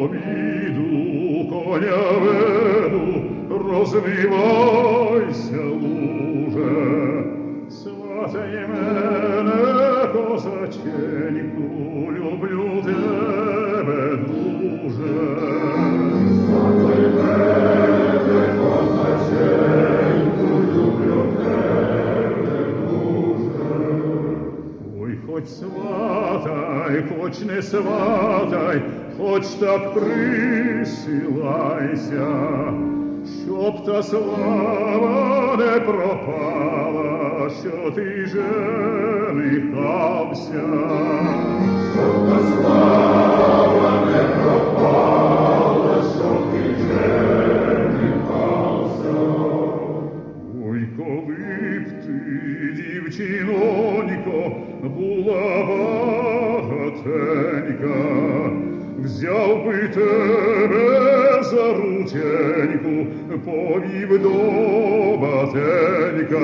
Повіду коня веду, розвивайся, луже, сватай мене, козаченьку, люблю сватай, хоч не сватай, хоч так присилайся, щоб та слава не пропала, що ти женихався. Дівчинонько, була багатенька, взяв би тебе за рученьку, повів до батенька.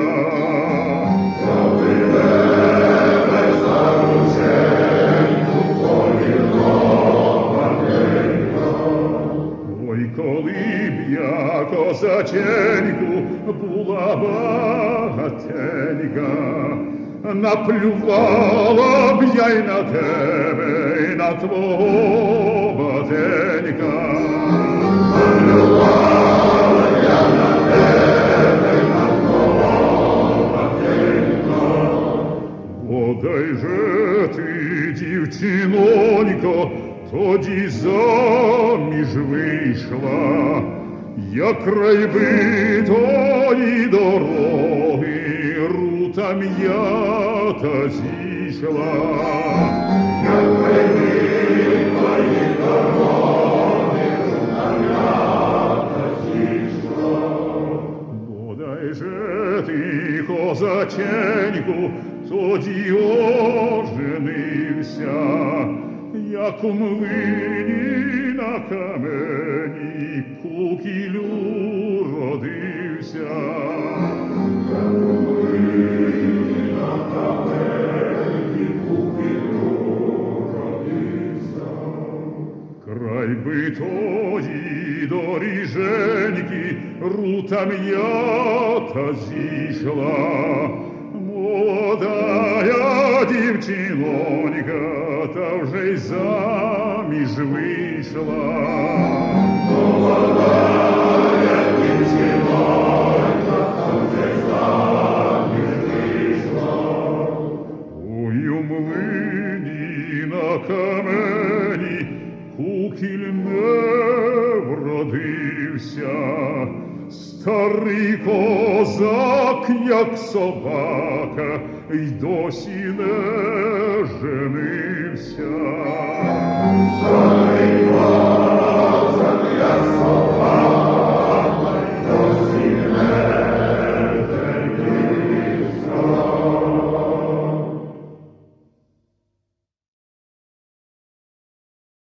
Коли б я козаченьку була багатенька, наплювала б я й на тебе, і на твого батенька. Подай же ти, дівчинонько, тоді заміж вийшла, як край битої дороги, рута м'ята зійшла. Козаченьку, тоді оженився, як у млині на камені кукілю доріженьки, рута м'ята зійшла, молодая дівчинонька, та вже й заміж вийшла. Ой, у млині на камені кукіль старий козак, як собака, й досі не женився. Старий козак,